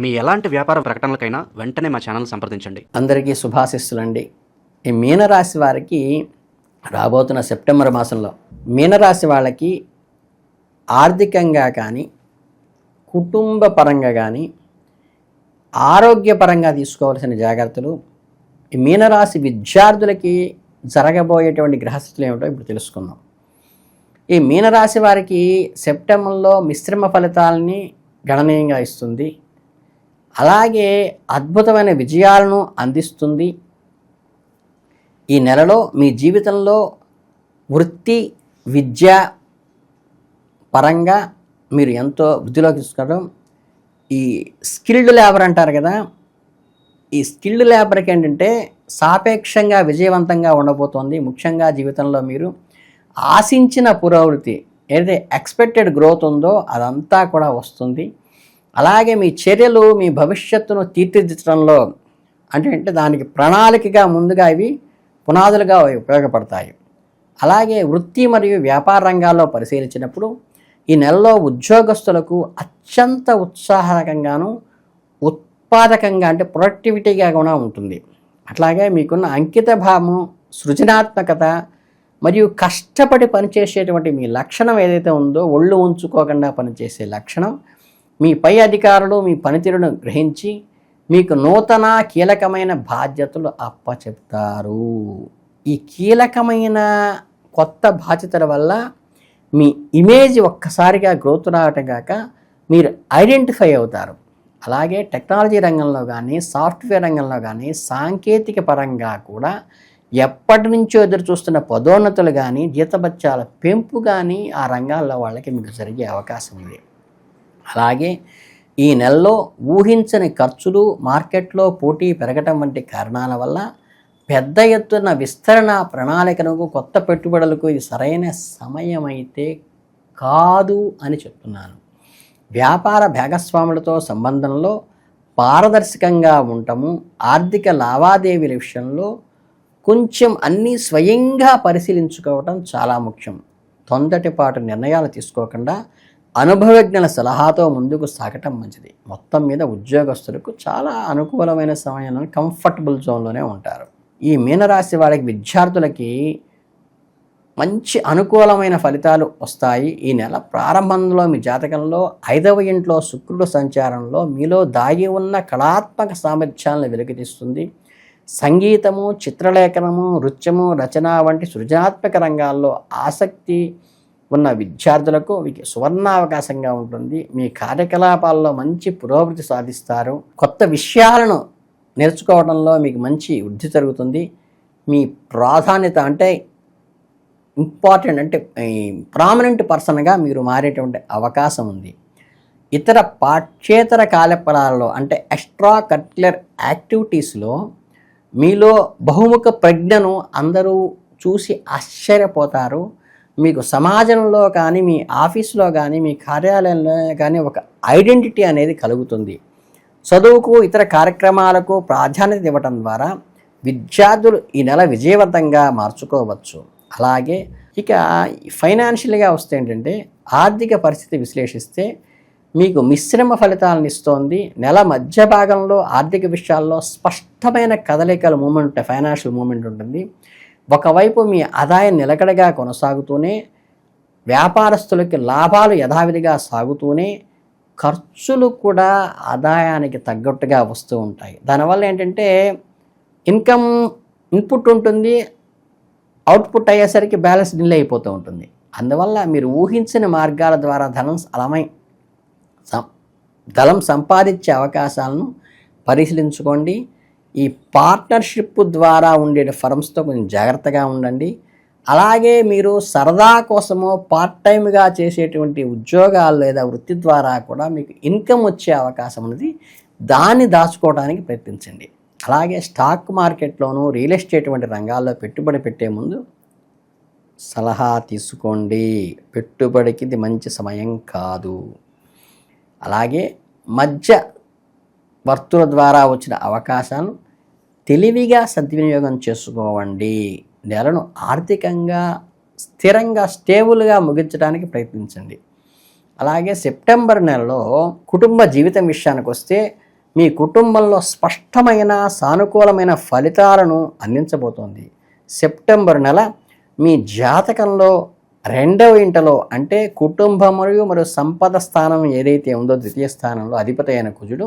మీ ఎలాంటి వ్యాపార ప్రకటనలకైనా వెంటనే మా ఛానల్ సంప్రదించండి. అందరికీ శుభాశిస్సులండి. ఈ మీనరాశి వారికి రాబోతున్న సెప్టెంబర్ మాసంలో మీనరాశి వాళ్ళకి ఆర్థికంగా కానీ కుటుంబ పరంగా కానీ ఆరోగ్యపరంగా తీసుకోవాల్సిన జాగ్రత్తలు ఈ మీనరాశి విద్యార్థులకి జరగబోయేటువంటి గ్రహస్థితులు ఏమిటో ఇప్పుడు తెలుసుకుందాం. ఈ మీనరాశి వారికి సెప్టెంబర్లో మిశ్రమ ఫలితాలని గణనీయంగా ఇస్తుంది. అలాగే అద్భుతమైన విజయాలను అందిస్తుంది. ఈ నెలలో మీ జీవితంలో వృత్తి విద్య పరంగా మీరు ఎంతో వృద్ధిలోకి తీసుకోవడం ఈ స్కిల్డ్ లేబర్ అంటారు కదా ఈ స్కిల్డ్ లేబర్కి ఏంటంటే సాపేక్షంగా విజయవంతంగా ఉండబోతోంది ముఖ్యంగా జీవితంలో మీరు. ఆశించిన పురోవృత్తి ఏదైతే ఎక్స్పెక్టెడ్ గ్రోత్ ఉందో అదంతా కూడా వస్తుంది. అలాగే మీ చర్యలు మీ భవిష్యత్తును తీర్చిదిద్దడంలో అంటే అంటే దానికి ప్రణాళికగా ముందుగా ఇవి పునాదులుగా ఉపయోగపడతాయి. అలాగే వృత్తి మరియు వ్యాపార రంగాల్లో పరిశీలించినప్పుడు ఈ నెలలో ఉద్యోగస్తులకు అత్యంత ఉత్సాహకంగాను ఉత్పాదకంగా అంటే ప్రొడక్టివిటీగా కూడా ఉంటుంది. అట్లాగే మీకున్న అంకిత భావము సృజనాత్మకత మరియు కష్టపడి పనిచేసేటువంటి మీ లక్షణం ఏదైతే ఉందో ఒళ్ళు ఉంచుకోకుండా పనిచేసే లక్షణం మీ పై అధికారులు మీ పనితీరును గ్రహించి మీకు నూతన కీలకమైన బాధ్యతలు అప్పచెప్తారు. ఈ కీలకమైన కొత్త బాధ్యతల వల్ల మీ ఇమేజ్ ఒక్కసారిగా గ్రోత్ రావటం కాక మీరు ఐడెంటిఫై అవుతారు. అలాగే టెక్నాలజీ రంగంలో కానీ సాఫ్ట్వేర్ రంగంలో కానీ సాంకేతిక పరంగా కూడా ఎప్పటి నుంచో ఎదురు చూస్తున్న పదోన్నతులు కానీ జీతబత్యాల పెంపు కానీ ఆ రంగాల్లో వాళ్ళకి మీకు జరిగే అవకాశం ఉంది. అలాగే ఈ నెలలో ఊహించని ఖర్చులు మార్కెట్లో పోటీ పెరగటం వంటి కారణాల వల్ల పెద్ద ఎత్తున విస్తరణ ప్రణాళికలకు కొత్త పెట్టుబడులకు ఇది సరైన సమయమైతే కాదు అని చెప్తున్నాను. వ్యాపార భాగస్వాములతో సంబంధంలో పారదర్శకంగా ఉండటము ఆర్థిక లావాదేవీల విషయంలో కొంచెం అన్నీ స్వయంగా పరిశీలించుకోవటం చాలా ముఖ్యం. తొందటిపాటు నిర్ణయాలు తీసుకోకుండా అనుభవజ్ఞుల సలహాతో ముందుకు సాగటం మంచిది. మొత్తం మీద ఉద్యోగస్తులకు చాలా అనుకూలమైన సమయంలో కంఫర్టబుల్ జోన్లోనే ఉంటారు. ఈ మీనరాశి వారికి విద్యార్థులకి మంచి అనుకూలమైన ఫలితాలు వస్తాయి. ఈ నెల ప్రారంభంలో మీ జాతకంలో ఐదవ ఇంట్లో శుక్రుడు సంచారంలో మీలో దాగి ఉన్న కళాత్మక సామర్థ్యాలను వెలుగుతీస్తుంది. సంగీతము చిత్రలేఖనము నృత్యము రచన వంటి సృజనాత్మక రంగాల్లో ఆసక్తి ఉన్న విద్యార్థులకు మీకు సువర్ణావకాశంగా ఉంటుంది. మీ కార్యకలాపాల్లో మంచి పురోగతి సాధిస్తారు. కొత్త విషయాలను నేర్చుకోవడంలో మీకు మంచి వృద్ధి జరుగుతుంది. మీ ప్రాధాన్యత అంటే ఇంపార్టెంట్ అంటే ప్రామినెంట్ పర్సన్గా మీరు మారేటువంటి అవకాశం ఉంది. ఇతర పాఠ్యేతర కార్యకలాపాలలో అంటే ఎక్స్ట్రా కరిక్యులర్ యాక్టివిటీస్లో మీలో బహుముఖ ప్రజ్ఞను అందరూ చూసి ఆశ్చర్యపోతారు. మీకు సమాజంలో కానీ మీ ఆఫీసులో కానీ మీ కార్యాలయంలో కానీ ఒక ఐడెంటిటీ అనేది కలుగుతుంది. చదువుకు ఇతర కార్యక్రమాలకు ప్రాధాన్యత ఇవ్వటం ద్వారా విద్యార్థులు ఈ నెల విజయవంతంగా మార్చుకోవచ్చు. అలాగే ఇక ఫైనాన్షియల్గా వస్తే ఏంటంటే ఆర్థిక పరిస్థితి విశ్లేషిస్తే మీకు మిశ్రమ ఫలితాలను ఇస్తోంది. నెల మధ్య భాగంలో ఆర్థిక విషయాల్లో స్పష్టమైన కదలికల మూమెంట్ ఫైనాన్షియల్ మూమెంట్ ఉంటుంది. ఒకవైపు మీ ఆదాయం నిలకడగా కొనసాగుతూనే వ్యాపారస్తులకి లాభాలు యథావిధిగా సాగుతూనే ఖర్చులు కూడా ఆదాయానికి తగ్గట్టుగా వస్తూ ఉంటాయి. దానివల్ల ఏంటంటే ఇన్కమ్ ఇన్పుట్ ఉంటుంది అవుట్పుట్ అయ్యేసరికి బ్యాలెన్స్ డిలే అయిపోతూ ఉంటుంది. అందువల్ల మీరు ఊహించిన మార్గాల ద్వారా ధనం అలమై సం ధనం సంపాదించే అవకాశాలను పరిశీలించుకోండి. ఈ పార్ట్నర్షిప్ ద్వారా ఉండే ఫర్మ్స్తో కొంచెం జాగ్రత్తగా ఉండండి. అలాగే మీరు సరదా కోసమో పార్ట్ టైంగా చేసేటువంటి ఉద్యోగాలు లేదా వృత్తి ద్వారా కూడా మీకు ఇన్కమ్ వచ్చే అవకాశం ఉన్నది. దాన్ని దాచుకోవడానికి ప్రయత్నించండి. అలాగే స్టాక్ మార్కెట్లోనూ రియల్ ఎస్టేట్ వంటి రంగాల్లో పెట్టుబడి పెట్టే ముందు సలహా తీసుకోండి. పెట్టుబడికి ఇది మంచి సమయం కాదు. అలాగే మధ్య వర్తుల ద్వారా వచ్చిన అవకాశాలను తెలివిగా సద్వినియోగం చేసుకోవండి. నెలను ఆర్థికంగా స్థిరంగా స్టేబుల్గా ముగించడానికి ప్రయత్నించండి. అలాగే సెప్టెంబర్ నెలలో కుటుంబ జీవితం విషయానికి వస్తే మీ కుటుంబంలో స్పష్టమైన సానుకూలమైన ఫలితాలను అందించబోతోంది. సెప్టెంబర్ నెల మీ జాతకంలో రెండవ ఇంటలో అంటే కుటుంబం మరియు మరియు సంపద స్థానం ఏదైతే ఉందో ద్వితీయ స్థానంలో అధిపతి అయిన కుజుడు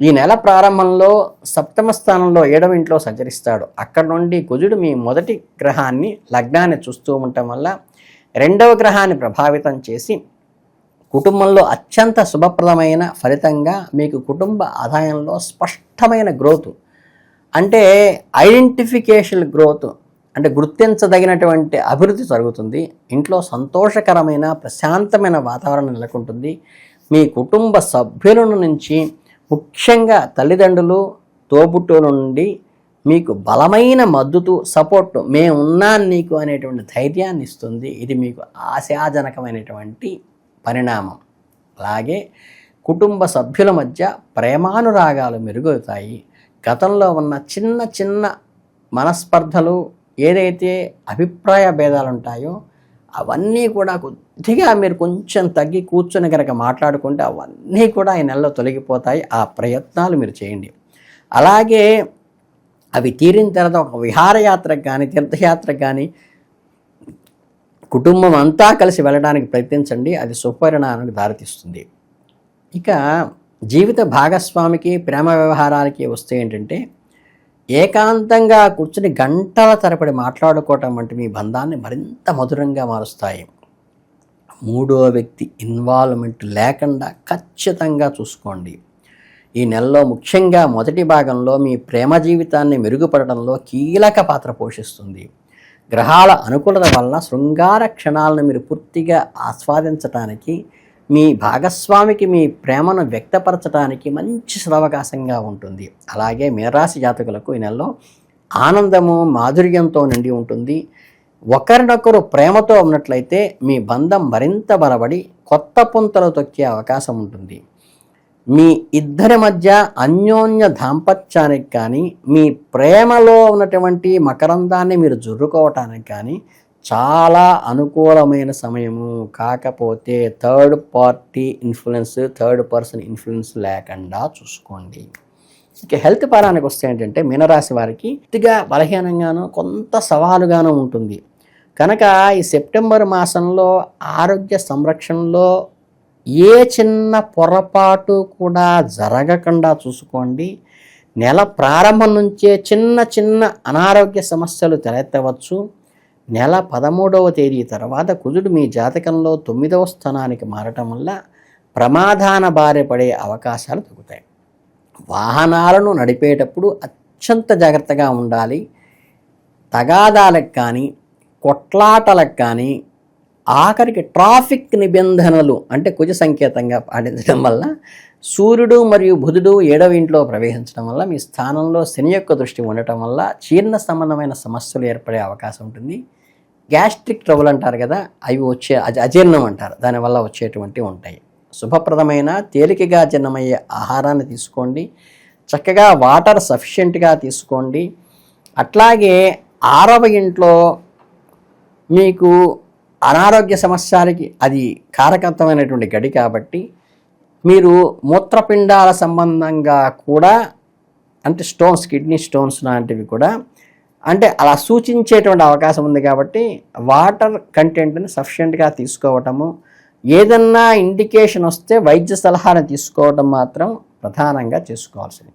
ఈ నెల ప్రారంభంలో సప్తమ స్థానంలో ఏడవ ఇంట్లో సంచరిస్తాడు. అక్కడ నుండి కుజుడు మీ మొదటి గ్రహాన్ని లగ్నాన్ని చూస్తూ ఉండటం వల్ల రెండవ గ్రహాన్ని ప్రభావితం చేసి కుటుంబంలో అత్యంత శుభప్రదమైన ఫలితంగా మీకు కుటుంబ ఆదాయంలో స్పష్టమైన గ్రోత్ అంటే ఐడెంటిఫికేషన్ గ్రోత్ అంటే గుర్తించదగినటువంటి అభివృద్ధి జరుగుతుంది. ఇంట్లో సంతోషకరమైన ప్రశాంతమైన వాతావరణం నెలకొంటుంది. మీ కుటుంబ సభ్యుల నుంచి ముఖ్యంగా తల్లిదండ్రులు తోబుట్టు నుండి మీకు బలమైన మద్దతు సపోర్ట్ మేము నీకు అనేటువంటి ధైర్యాన్ని ఇస్తుంది. ఇది మీకు ఆశాజనకమైనటువంటి పరిణామం. అలాగే కుటుంబ సభ్యుల మధ్య ప్రేమానురాగాలు మెరుగవుతాయి. గతంలో ఉన్న చిన్న చిన్న మనస్పర్ధలు ఏదైతే అభిప్రాయ భేదాలు ఉంటాయో అవన్నీ కూడా కొద్దిగా మీరు కొంచెం తగ్గి కూర్చొని కనుక మాట్లాడుకుంటే అవన్నీ కూడా ఈ నెలలో తొలగిపోతాయి. ఆ ప్రయత్నాలు మీరు చేయండి. అలాగే అవి తీరిన తర్వాత ఒక విహారయాత్రకు కానీ తీర్థయాత్రకు కానీ కుటుంబం అంతా కలిసి వెళ్ళడానికి ప్రయత్నించండి. అది సుపరిణామానికి దారితీస్తుంది. ఇక జీవిత భాగస్వామికి ప్రేమ వ్యవహారాలకి వస్తే ఏంటంటే ఏకాంతంగా కూర్చుని గంటల తరబడి మాట్లాడుకోవటం వంటి మీ బంధాన్ని మరింత మధురంగా మారుస్తాయి. మూడో వ్యక్తి ఇన్వాల్వ్మెంట్ లేకుండా ఖచ్చితంగా చూసుకోండి. ఈ నెలలో ముఖ్యంగా మొదటి భాగంలో మీ ప్రేమ జీవితాన్ని మెరుగుపడడంలో కీలక పాత్ర పోషిస్తుంది. గ్రహాల అనుకూలత వలన శృంగార క్షణాలను మీరు పూర్తిగా ఆస్వాదించటానికి మీ భాగస్వామికి మీ ప్రేమను వ్యక్తపరచడానికి మంచి సదవకాశంగా ఉంటుంది. అలాగే మీనరాశి జాతకులకు ఈ నెలలో ఆనందము మాధుర్యంతో నిండి ఉంటుంది. ఒకరినొకరు ప్రేమతో ఉన్నట్లయితే మీ బంధం మరింత బలపడి కొత్త పుంతలు తొక్కే అవకాశం ఉంటుంది. మీ ఇద్దరి మధ్య అన్యోన్య దాంపత్యానికి కానీ మీ ప్రేమలో ఉన్నటువంటి మకరందాన్ని మీరు జుర్రుకోవటానికి కానీ చాలా అనుకూలమైన సమయము. కాకపోతే third party influence third person influence లేకుండా చూసుకోండి. ఇక హెల్త్ పరానికి వస్తే ఏంటంటే మీనరాశి వారికి కొద్దిగా బలహీనంగాను కొంత సవాలుగాను ఉంటుంది. కనుక ఈ సెప్టెంబర్ మాసంలో ఆరోగ్య సంరక్షణలో ఏ చిన్న పొరపాటు కూడా జరగకుండా చూసుకోండి. నెల ప్రారంభం నుంచే చిన్న చిన్న అనారోగ్య సమస్యలు తలెత్తవచ్చు. నెల పదమూడవ తేదీ తర్వాత కుజుడు మీ జాతకంలో తొమ్మిదవ స్థానానికి మారటం వల్ల ప్రమాదాన బారి పడే అవకాశాలు తగ్గుతాయి. వాహనాలను నడిపేటప్పుడు అత్యంత జాగ్రత్తగా ఉండాలి. తగాదాలకు కానీ కొట్లాటలకు కానీ ఆఖరికి ట్రాఫిక్ నిబంధనలు అంటే కుజ సంకేతంగా పాటించడం వల్ల సూర్యుడు మరియు బుధుడు ఏడవ ఇంట్లో ప్రవేశించడం వల్ల మీ స్థానంలో శని యొక్క దృష్టి ఉండటం వల్ల జీర్ణ సంబంధమైన సమస్యలు ఏర్పడే అవకాశం ఉంటుంది. గ్యాస్ట్రిక్ ట్రబుల్ అంటారు కదా అవి వచ్చే అజ- అజీర్ణం అంటారు. దానివల్ల వచ్చేటువంటివి ఉంటాయి. శుభప్రదమైన తేలికగా జీర్ణమయ్యే ఆహారాన్ని తీసుకోండి. చక్కగా వాటర్ సఫిషియెంట్గా తీసుకోండి. అట్లాగే ఆరవ ఇంట్లో మీకు అనారోగ్య సమస్యలకి అది కారకత్వమైనటువంటి గడి కాబట్టి మీరు మూత్రపిండాల సంబంధంగా కూడా అంటే స్టోన్స్ కిడ్నీ స్టోన్స్ లాంటివి కూడా అంటే అలా సూచించేటువంటి అవకాశం ఉంది కాబట్టి వాటర్ కంటెంట్ని సఫిషియెంట్గా తీసుకోవటము ఏదన్నా ఇండికేషన్ వస్తే వైద్య సలహాను తీసుకోవటం మాత్రం ప్రధానంగా చేసుకోవాల్సింది.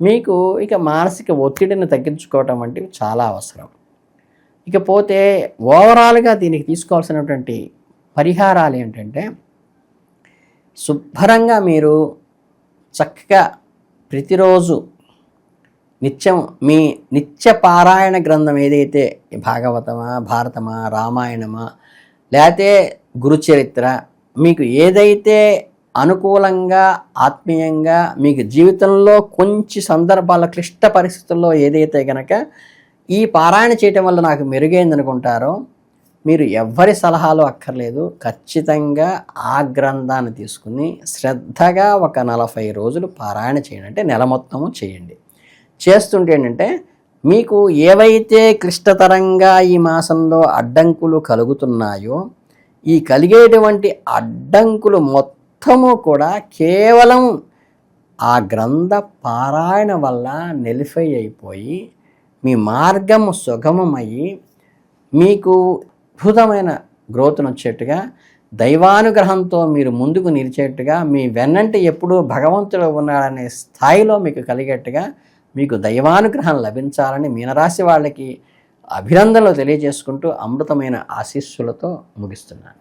మీకు ఇక మానసిక ఒత్తిడిని తగ్గించుకోవటం వంటివి చాలా అవసరం. ఇకపోతే ఓవరాల్గా దీనికి తీసుకోవాల్సినటువంటి పరిహారాలు ఏంటంటే శుభ్రంగా మీరు చక్కగా ప్రతిరోజు నిత్యం మీ నిత్య పారాయణ గ్రంథం ఏదైతే భాగవతమా భారతమా రామాయణమా లేకపోతే గురుచరిత్ర మీకు ఏదైతే అనుకూలంగా ఆత్మీయంగా మీకు జీవితంలో కొంచెం సందర్భాల క్లిష్ట పరిస్థితుల్లో ఏదైతే కనుక ఈ పారాయణ చేయటం వల్ల నాకు మెరుగైంది అనుకుంటారో మీరు ఎవ్వరి సలహాలు అక్కర్లేదు. ఖచ్చితంగా ఆ గ్రంథాన్ని తీసుకుని శ్రద్ధగా ఒక నలభై రోజులు పారాయణ చేయండి. అంటే నెల మొత్తము చేయండి. చేస్తుంటే ఏంటంటే మీకు ఏవైతే క్లిష్టతరంగా ఈ మాసంలో అడ్డంకులు కలుగుతున్నాయో ఈ కలిగేటువంటి అడ్డంకులు మొత్తము కూడా కేవలం ఆ గ్రంథ పారాయణ వల్ల నిలిఫై అయిపోయి మీ మార్గం సుగమమయ్యి మీకు అద్భుతమైన గ్రోత్ను వచ్చేట్టుగా దైవానుగ్రహంతో మీరు ముందుకు నిలిచేట్టుగా మీ వెన్నంటి ఎప్పుడూ భగవంతుడు ఉన్నాడనే స్థాయిలో మీకు కలిగేట్టుగా మీకు దైవానుగ్రహం లభించాలని మీనరాశి వాళ్ళకి అభినందనలు తెలియజేసుకుంటూ అమృతమైన ఆశీస్సులతో ముగిస్తున్నాను.